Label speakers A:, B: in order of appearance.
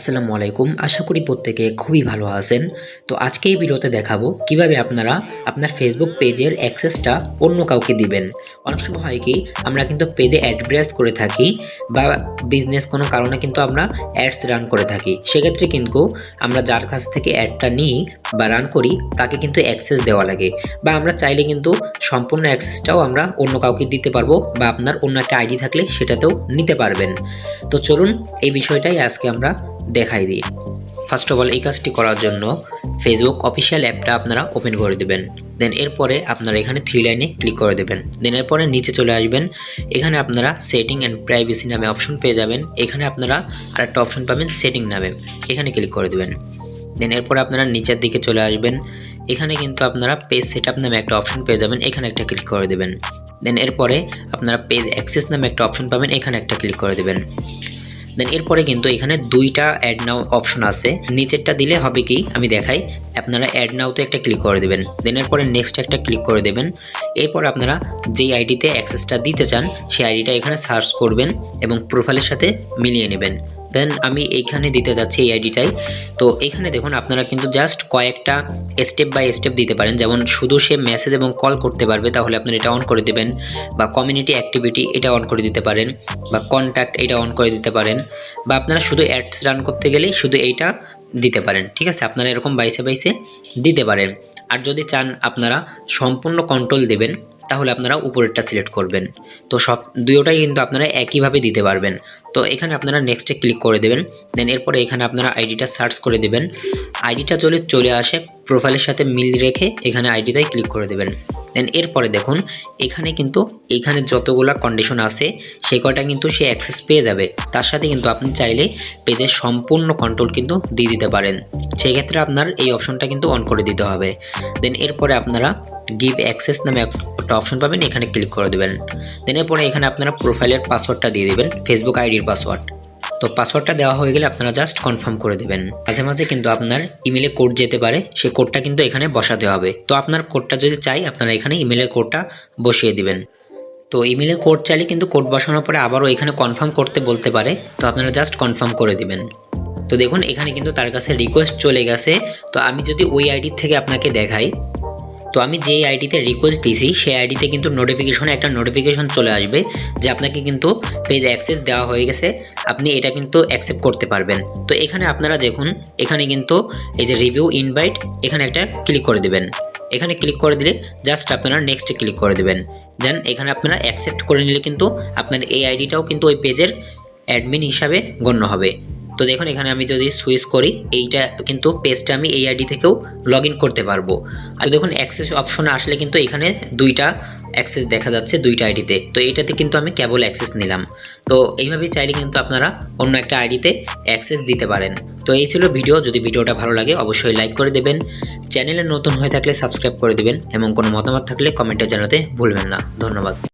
A: আসসালামু আলাইকুম। আশা করি প্রত্যেকে খুবই ভালো আছেন। তো আজকে এই ভিডিওতে দেখাবো কীভাবে আপনারা আপনার ফেসবুক পেজের অ্যাক্সেসটা অন্য কাউকে দিবেন। অনেক সময় হয় কি, আমরা কিন্তু পেজে অ্যাডভার্টাইজ করে থাকি বা বিজনেস কোনো কারণে কিন্তু আমরা অ্যাডস রান করে থাকি। সেক্ষেত্রে কিন্তু আমরা যার কাছ থেকে অ্যাডটা নিই বা রান করি, তাকে কিন্তু অ্যাক্সেস দেওয়া লাগে। বা আমরা চাইলে কিন্তু সম্পূর্ণ অ্যাক্সেসটাও আমরা অন্য কাউকে দিতে পারব বা আপনার অন্য একটা আইডি থাকলে সেটাতেও নিতে পারবেন। তো চলুন এই বিষয়টাই আজকে আমরা দেখাই দিই। ফার্স্ট অফ অল এই কাজটি করার জন্য ফেসবুক অফিসিয়াল অ্যাপটা আপনারা ওপেন করে দেবেন। দেন এরপরে আপনারা এখানে থ্রি লাইনে ক্লিক করে দেবেন। দেন এরপরে নিচে চলে আসবেন। এখানে আপনারা সেটিং অ্যান্ড প্রাইভেসি নামে অপশন পেয়ে যাবেন। এখানে আপনারা আরেকটা অপশন পাবেন সেটিং নামে। এখানে ক্লিক করে দেবেন। দেন এরপরে আপনারা নিচের দিকে চলে আসবেন। এখানে কিন্তু আপনারা পেজ সেট আপ নামে একটা অপশন পেয়ে যাবেন। এখানে একটা ক্লিক করে দেবেন। দেন এরপরে আপনারা পেজ অ্যাক্সেস নামে একটা অপশন পাবেন। এখানে একটা ক্লিক করে দেবেন। দেন এরপরে কিন্তু এখানে দুইটা অ্যাড নাও অপশন আছে। নিচেরটা দিলে হবে কি? আমি দেখাই। আপনারা অ্যাড নাওতে একটা ক্লিক করে দেবেন। দেন এরপরে নেক্সট একটা ক্লিক করে দেবেন। এরপর আপনারা যেই আইডিতে অ্যাক্সেসটা দিতে চান, সেই আইডিটা এখানে সার্চ করবেন এবং প্রোফাইলের সাথে মিলিয়ে নেবেন। দেন আমি এইখানে দিতে যাচ্ছি এই আইডিটাই তো এখানে দেখুন আপনারা কিন্তু জাস্ট কয়েকটা স্টেপ বাই স্টেপ দিতে পারেন। যেমন শুধু সে মেসেজ এবং কল করতে পারবে, তাহলে আপনারা এটা অন করে দেবেন। বা কমিউনিটি অ্যাক্টিভিটি এটা অন করে দিতে পারেন। বা কন্ট্যাক্ট এটা অন করে দিতে পারেন। বা আপনারা শুধু অ্যাডস রান করতে গেলে শুধু এইটা দিতে পারেন। ঠিক আছে? আপনারা এরকম বাইসে বাইসে দিতে পারেন। আর যদি চান আপনারা সম্পূর্ণ কন্ট্রোল দেবেন তাহলে আপনারা উপরেরটা সিলেক্ট করবেন। তো সব দুটোটাই কিন্তু আপনারা একইভাবে দিতে পারবেন। তো এখানে আপনারা নেক্সটে ক্লিক করে দেবেন। দেন এরপরে এখানে আপনারা আইডিটা সার্চ করে দেবেন। আইডিটা চলে চলে আসে প্রোফাইলের সাথে মিল রেখে এখানে আইডিটাই ক্লিক করে দেবেন। দেন এরপরে দেখুন, এখানে কিন্তু এখানে যতগুলা কন্ডিশন আছে সেই কটা কিন্তু সে অ্যাক্সেস পেয়ে যাবে। তার সাথে কিন্তু আপনি চাইলে পেজের সম্পূর্ণ কন্ট্রোল কিন্তু দিয়ে দিতে পারেন। সেই ক্ষেত্রে আপনার এই অপশনটা কিন্তু অন করে দিতে হবে। দেন এরপরে আপনারা গিভ অ্যাক্সেস নামে একটা অপশন পাবেন, এখানে ক্লিক করে দেবেন। দেন এরপরে এখানে আপনারা প্রোফাইলের পাসওয়ার্ডটা দিয়ে দেবেন ফেসবুক আইডির পাসওয়ার্ড তো পাসওয়ার্ডটা দেওয়া হয়ে গেলে আপনারা জাস্ট কনফার্ম করে দেবেন। মাঝে মাঝে কিন্তু আপনার ইমেলে কোড যেতে পারে, সেই কোডটা কিন্তু এখানে বসাতে হবে। তো আপনার কোডটা যদি চাই, আপনারা এখানে ইমেলের কোডটা বসিয়ে দিবেন। তো ইমেলের কোড চাইলে কিন্তু কোড বসানোর পরে আবারও এখানে কনফার্ম করতে বলতে পারে, তো আপনারা জাস্ট কনফার্ম করে দিবেন। তো দেখুন, এখানে কিন্তু তার কাছে রিকোয়েস্ট চলে গেছে। তো আমি যদি ওই আইডির থেকে আপনাকে দেখাই তো আমি যেই আইডিতে রিকোয়েস্ট দিয়েছি, সেই আইডিতে কিন্তু নোটিফিকেশনে একটা নোটিফিকেশন চলে আসবে যে আপনাকে কিন্তু পেজ অ্যাক্সেস দেওয়া হয়ে গেছে। আপনি এটা কিন্তু অ্যাকসেপ্ট করতে পারবেন। তো এখানে আপনারা দেখুন, এখানে কিন্তু এই যে রিভিউ ইনভাইট এখানে একটা ক্লিক করে দেবেন। এখানে ক্লিক করে দিলে জাস্ট আপনারা নেক্সটে ক্লিক করে দেবেন। দেন এখানে আপনারা অ্যাকসেপ্ট করে নিলে কিন্তু আপনার এই আইডিটাও কিন্তু ওই পেজের অ্যাডমিন হিসাবে গণ্য হবে। তো দেখুন, এখানে আমি যদি সুইচ করি, এইটা কিন্তু পেজটা আমি এই আইডি থেকেও লগ করতে পারব। আর দেখুন অ্যাক্সেস অপশনে আসলে কিন্তু এখানে দুইটা অ্যাক্সেস দেখা যাচ্ছে, দুইটা আইডিতে তো। এইটাতে কিন্তু আমি কেবল অ্যাক্সেস নিলাম। তো এইভাবেই চাইলে কিন্তু আপনারা অন্য একটা আইডিতে অ্যাক্সেস দিতে পারেন। তো এই ছিল ভিডিও। যদি ভিডিওটা ভালো লাগে, অবশ্যই লাইক করে দেবেন। চ্যানেলে নতুন হয়ে থাকলে সাবস্ক্রাইব করে দেবেন। এবং কোনো মতামত থাকলে কমেন্টে জানাতে ভুলবেন না। ধন্যবাদ।